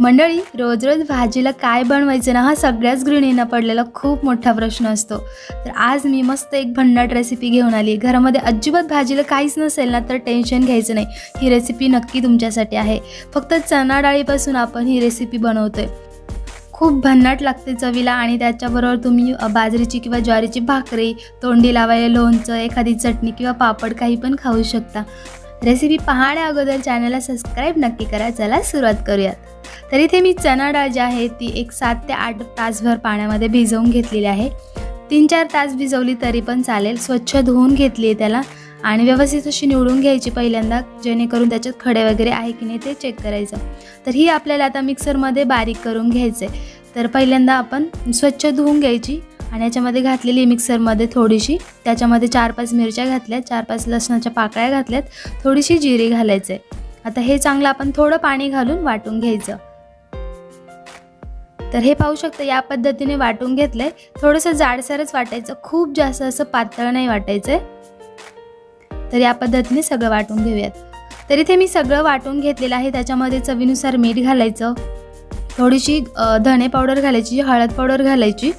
मंडळी रोज रोज भाजीला काय बनवायचं ना हा सगळ्याच गृहिणींना पडलेला खूप मोठा प्रश्न असतो. तर आज मी मस्त एक भन्नाट रेसिपी घेऊन आली घरामध्ये अजिबात भाजीला काहीच नसेल ना तर टेन्शन घ्यायचं नाही. ही रेसिपी नक्की तुमच्यासाठी आहे. फक्त चणा डाळीपासून आपण ही रेसिपी बनवतोय. खूप भन्नाट लागते चवीला आणि त्याच्याबरोबर तुम्ही बाजरीची किंवा ज्वारीची भाकरी तोंडी लावायला लोणचं एखादी चटणी किंवा पापड काही पण खाऊ शकता. रेसिपी पाहण्या अगोदर चॅनलला सबस्क्राईब नक्की करा. चला सुरुवात करूयात. तर इथे मी चणा डाळ जी आहे ती एक सात ते आठ तासभर पाण्यामध्ये भिजवून घेतलेली आहे. तीन चार तास भिजवली तरी पण चालेल. स्वच्छ धुवून घेतली आहे त्याला आणि व्यवस्थित अशी निवडून घ्यायची पहिल्यांदा जेणेकरून त्याच्यात खडे वगैरे आहे की नाही ते चेक करायचं. तर ही आपल्याला आता मिक्सरमध्ये बारीक करून घ्यायचं आहे तर पहिल्यांदा आपण स्वच्छ धुवून घ्यायची. आणि याच्यामध्ये घातलेली मिक्सरमध्ये थोडीशी. त्याच्यामध्ये चार पाच मिरच्या घातल्यात चार पाच लसणाच्या पाकळ्या घातल्यात थोडीशी जिरी घालायचं. आहे आता हे चांगलं आपण थोडं पाणी घालून वाटून घ्यायचं. तर हे पाहू शकता या पद्धतीने वाटून घेतलंय. थोडंसं जाडसरच वाटायचं. खूप जास्त असं पातळ नाही वाटायचंय. तर या पद्धतीने सगळं वाटून घेऊयात. तर इथे मी सगळं वाटून घेतलेलं आहे. त्याच्यामध्ये चवीनुसार मीठ घालायचं. थोडीशी धणे पावडर घालायची हळद पावडर घालायची.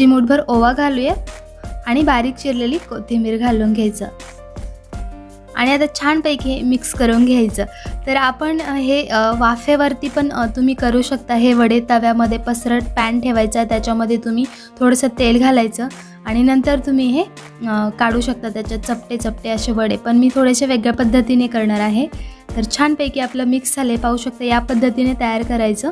चिमूटभर ओवा घालूया आणि बारीक चिरलेली कोथिंबीर घालून घ्यायचं. आणि आता छानपैकी हे मिक्स करून घ्यायचं. तर आपण हे वाफेवरती पण तुम्ही करू शकता. हे वडे तव्यामध्ये पसरट पॅन ठेवायचा त्याच्यामध्ये तुम्ही थोडंसं तेल घालायचं आणि नंतर तुम्ही हे काढू शकता त्याच्यात चपटे चपटे असे वडे. पण मी थोडेसे वेगळ्या पद्धतीने करणार आहे. तर छानपैकी आपलं मिक्स झाले पाहू शकता या पद्धतीने तयार करायचं.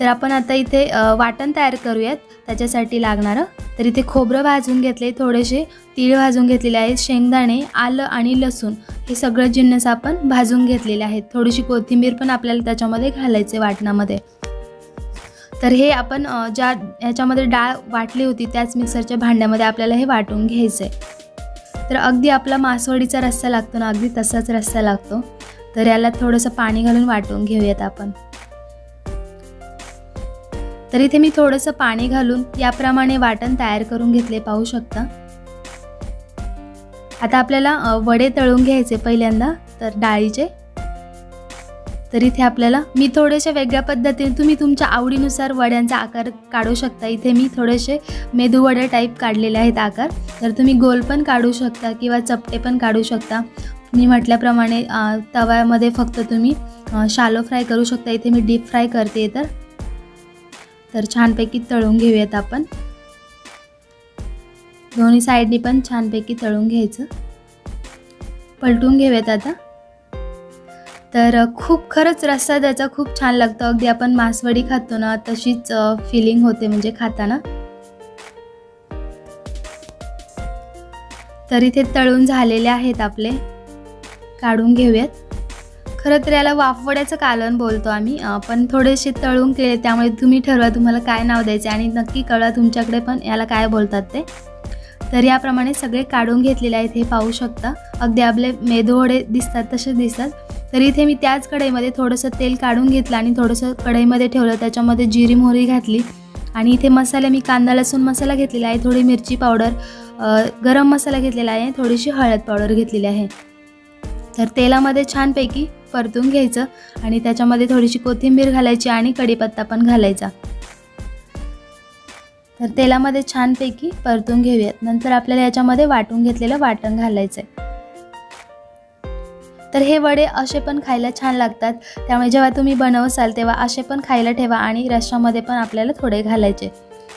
तर आपण आता इथे वाटण तयार करूयात. त्याच्यासाठी लागणारं तर इथे खोबरं भाजून घेतले थोडेसे तीळ भाजून घेतलेले आहेत शेंगदाणे आलं आणि लसूण हे सगळं जिन्नस आपण भाजून घेतलेले आहेत. थोडीशी कोथिंबीर पण आपल्याला त्याच्यामध्ये घालायचे वाटणामध्ये. तर हे आपण ज्या ह्याच्यामध्ये डाळ वाटली होती त्याच मिक्सरच्या भांड्यामध्ये आपल्याला हे वाटून घ्यायचं आहे तर अगदी आपला मासवडीचा रस्सा लागतो ना अगदी तसाच रस्सा लागतो. तर याला थोडंसं पाणी घालून वाटून घेऊयात आपण. तर इथे मी थोडंसं पाणी घालून याप्रमाणे वाटण तयार करून घेतले पाहू शकता. आता आपल्याला वडे तळून घ्यायचे पहिल्यांदा तर डाळीचे. तर इथे आपल्याला मी थोडेसे वेगळ्या पद्धतीने तुम्ही तुमच्या आवडीनुसार वड्यांचा आकार काढू शकता. इथे मी थोडेसे मेदू वडे टाईप काढलेले आहेत आकार. तर तुम्ही गोल पण काढू शकता किंवा चपटे पण काढू शकता. मी म्हटल्याप्रमाणे तव्यामध्ये फक्त तुम्ही शालो फ्राय करू शकता. इथे मी डीप फ्राय करते तर. तर छानपैकी तळून घेऊयात आपण. दोन्ही साईडनी पण छानपैकी तळून घ्यायचं. पलटून घेऊयात आता. तर खूप खरंच रस्सा त्याचा खूप छान लागतो. अगदी आपण मासवडी खातो ना तशीच फिलिंग होते म्हणजे खाताना. तर इथे तळून झालेले आहेत आपले. काढून घेऊयात. खरं तर याला वाफवड्याचं कालवण बोलतो आम्ही. पण थोडेसे तळून केले त्यामुळे तुम्ही ठरवा तुम्हाला काय नाव द्यायचे आणि नक्की कळवा तुमच्याकडे पण याला काय बोलतात ते. तर याप्रमाणे सगळे काढून घेतलेले आहेत हे पाहू शकता. अगदी आपले मेदोवडे दिसतात तसे दिसतात. तर इथे मी त्याच कढईमध्ये थोडंसं तेल काढून घेतलं आणि थोडंसं कढईमध्ये ठेवलं. त्याच्यामध्ये जिरी मोहरी घातली. आणि इथे मसाले मी कांदा लसूण मसाला घेतलेला आहे थोडी मिरची पावडर गरम मसाला घेतलेला आहे थोडीशी हळद पावडर घेतलेली आहे. तर तेलामध्ये छानपैकी परतून घ्यायचं आणि त्याच्यामध्ये थोडीशी कोथिंबीर घालायची आणि कढीपत्ता पण घालायचा. तर तेलामध्ये छानपैकी परतून घेऊयात. नंतर आपल्याला याच्यामध्ये वाटून घेतलेलं वाटण घालायचं आहे तर हे वडे असे पण खायला छान लागतात. त्यामुळे जेव्हा तुम्ही बनवसाल तेव्हा असे पण खायला ठेवा आणि रश्यामध्ये पण आपल्याला थोडे घालायचे.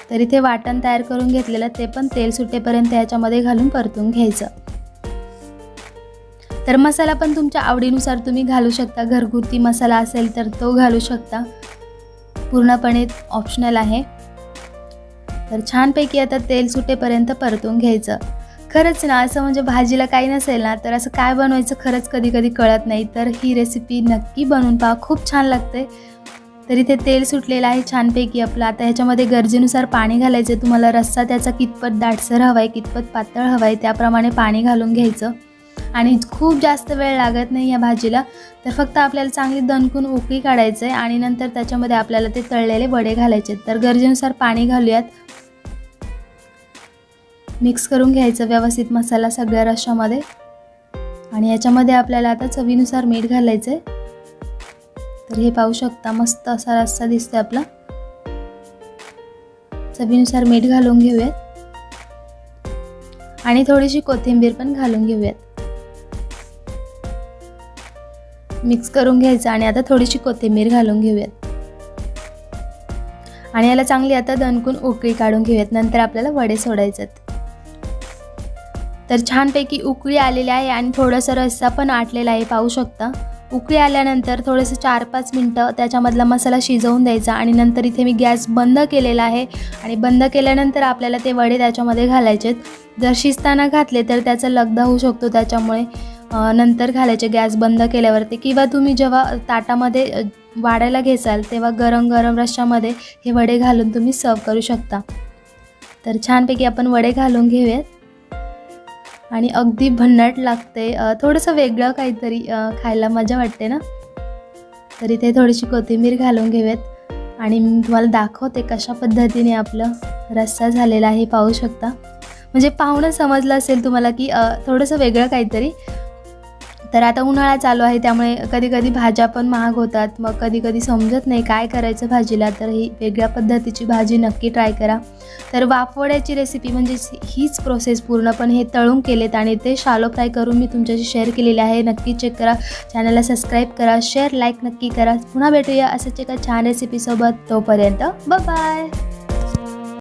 तर इथे वाटण तयार करून घेतलेलं ते पण तेल सुटेपर्यंत याच्यामध्ये घालून परतून घ्यायचं. तर मसाला पण तुमच्या आवडीनुसार तुम्ही घालू शकता. घरगुती मसाला असेल तर तो घालू शकता. पूर्णपणे ऑप्शनल आहे. तर छानपैकी आता तेल सुटेपर्यंत परतून घ्यायचं. खरंच ना असं म्हणजे भाजीला काही नसेल ना तर असं काय बनवायचं खरंच कधी कधी कळत नाही. तर ही रेसिपी नक्की बनवून पहा. खूप छान लागते तर इथे तेल सुटलेलं आहे छानपैकी आपलं. आता ह्याच्यामध्ये गरजेनुसार पाणी घालायचं तुम्हाला रस्सा त्याचा कितपत दाटसर हवा आहे कितपत पातळ हवा आहे त्याप्रमाणे पाणी घालून घ्यायचं. आणि खूप जास्त वेळ लागत नाही या भाजीला. तर फक्त आपल्याला चांगली दणकून उकळी काढायचं आहे आणि नंतर त्याच्यामध्ये आपल्याला ते तळलेले वडे घालायचे तर गरजेनुसार पाणी घालूयात. मिक्स करून घ्यायचं व्यवस्थित मसाला सगळ्या रशामध्ये आणि याच्यामध्ये आपल्याला आता चवीनुसार मीठ घालायचं आहे तर हे पाहू शकता मस्त असा रस्सा दिसतोय आपला. चवीनुसार मीठ घालून घेऊयात. आणि थोडीशी कोथिंबीर पण घालून घेऊयात. मिक्स करून घ्यायचं आणि आता थोडीशी कोथिंबीर घालून घेऊयात. आणि याला चांगली आता दणकून उकळी काढून घेऊयात नंतर आपल्याला वडे सोडायचे तर छानपैकी उकळी आलेली आहे आणि थोडंसं रस्सा पण आटलेला आहे पाहू शकता. उकळी आल्यानंतर थोडंसं चार पाच मिनटं त्याच्यामधला मसाला शिजवून द्यायचा आणि नंतर इथे मी गॅस बंद केलेला आहे आणि बंद केल्यानंतर आपल्याला ते वडे त्याच्यामध्ये घालायचे जर शिजताना घातले तर त्याचा लगदा होऊ शकतो त्याच्यामुळे. नंतर घालायचे गॅस बंद केल्यावरती किंवा तुम्ही जेव्हा ताटामध्ये वाढायला घेसाल तेव्हा गरम गरम रश्श्यामध्ये हे वडे घालून तुम्ही सर्व करू शकता. तर छानपैकी आपण वडे घालून घेऊयात. आणि अगदी भन्नाट लागते थोडंसं वेगळं काहीतरी खायला मजा वाटते ना? तर इथे थोडीशी कोथिंबीर घालून घेऊयात. आणि मी तुम्हाला दाखवते कशा पद्धतीने आपलं रस्सा झालेला आहे पाहू शकता. म्हणजे पाहुणं समजलं असेल तुम्हाला की थोडंसं वेगळं काहीतरी. तर आता उन्हाळा चालू आहे त्यामुळे कधी कधी भाज्या पण महाग होतात. मग कधी कधी समजत नाही काय करायचं भाजीला तर ही वेगळ्या पद्धतीची भाजी नक्की ट्राय करा. तर वाफवड्याची रेसिपी म्हणजे हीच प्रोसेस पूर्ण पण हे तळून केलेत आणि ते शालो फ्राय करून मी तुमच्याशी शेअर केलेले आहे. नक्की चेक करा चॅनलला सबस्क्राईब करा शेअर लाईक नक्की करा. पुन्हा भेटूया असंच एका छान रेसिपीसोबत तोपर्यंत बाय